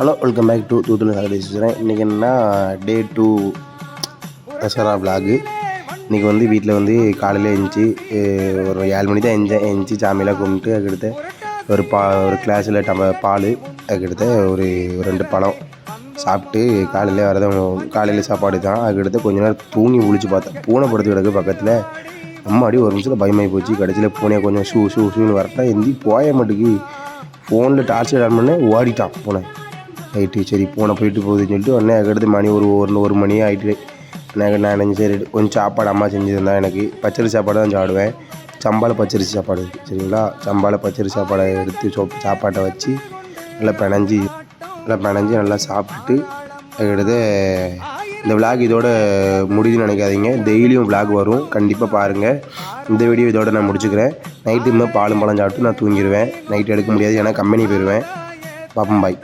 Hello welcome back to Thoothukudi Sagari பேசுகிறேன் இன்றைக்கி என்ன? டே டூ தசரா விலாகு இன்றைக்கி வந்து வீட்டில் வந்து காலையில் எழுந்துச்சி ஒரு ஏழு மணி தான் எஞ்சேன் எழுந்துச்சி சாமியெல்லாம் கும்பிட்டு அதுக்கடுத்து ஒரு பா ஒரு கிளாஸில் டம பால் அதுக்கடுத்து ஒரு ஒரு ரெண்டு பழம் சாப்பிட்டு காலையில் வரதான் காலையில் சாப்பாடு தான். அதுக்கடுத்து கொஞ்ச நேரம் தூங்கி ஒழிச்சு பார்த்தேன். பூனை படுத்து கிடக்கு பக்கத்தில். அம்மாடி ஒரு நிமிஷத்தில் பயமாகி போச்சு. கடைசியில் பூனையை கொஞ்சம் ஷூ ஷூ ஷூன்னு வரட்டா. எந்தி போய மாட்டுக்கு. ஃபோனில் டார்ச் ஆன் பண்ணேன் ஓடிட்டான் பூனை. நைட்டு சரி போன போயிட்டு போகுதுன்னு சொல்லிட்டு உடனே அதுக்கடுத்து மணி ஒரு ஒரு ஒரு மணி ஆகிட்டு நான் நினைஞ்சு சரி கொஞ்சம் சாப்பாடு அம்மா செஞ்சு தந்தா எனக்கு. பச்சரி சாப்பாடு தான் சாப்பிடுவேன். சம்பால பச்சரிசி சாப்பாடு சரிங்களா? சம்பால பச்சரிசி சாப்பாடை எடுத்து சோப் சாப்பாட்டை வச்சு நல்லா பிணைஞ்சி நல்லா பிணைஞ்சி நல்லா சாப்பிட்டுட்டு அதுக்கடுத்து இந்த விளாக் இதோட முடியுதுன்னு நினைக்காதீங்க. டெய்லியும் விளாக் வரும். கண்டிப்பாக பாருங்கள் இந்த வீடியோ இதோட நான் முடிச்சுக்கிறேன். நைட்டு இன்னும் பாலும் பழம் சாப்பிட்டு நான் தூங்கிடுவேன் நைட் எடுக்க முடியாது ஏன்னா கம்பெனி போயிடுவேன் பாப்பம் பாய்